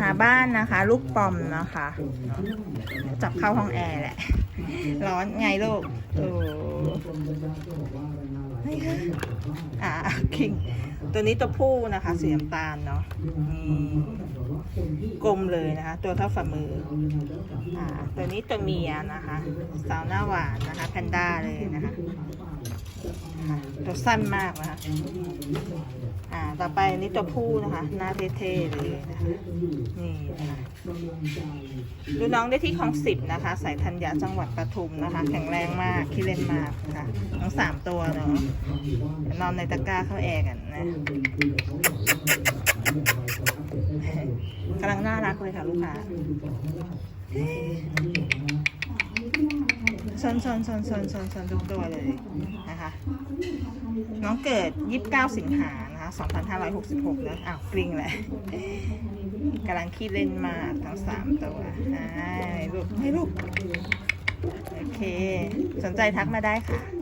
หาบ้านนะคะ ลูกปอมนะคะ จับเข้าห้องแอร์แหละ ร้อนไงลูกโอ้นี่ะอ่าคิง ตัวนี้ตัวผู้นะคะสีน้ำตาลเนาะนี่กลมเลยนะคะ ตัวเท่าฝ่ามืออ่าตัวนี้ตัวเมียนะคะ สาวหน้าหวานนะคะ แพนด้าเลยนะคะ ตัวสั้นมากนะคะ อ่า ต่อไปอันนี้ตัวผู้นะคะ หน้าเท่ๆเลยนะคะ นี่นะคะดูน้องได้ที่คลองสิบนะคะ สายธัญญาจังหวัดปทุมนะคะ แข็งแรงมากขี้เล่นมากค่ะ ทั้งสามตัวเนาะ นอนในตะกร้าเข้าแอร์กันนะกำลังน่ารักเลยค่ะลูกค้าซนซนซนซนซนซนทุกตัวเลยนะ น้องเกิด 29 สิงหานะคะ2566แล้วอ้าวกริ้งเลยกำลังคิดเล่นมาทั้ง 3 ตัวให้ลูกให้ลูก โอเค สนใจทักมาได้ค่ะ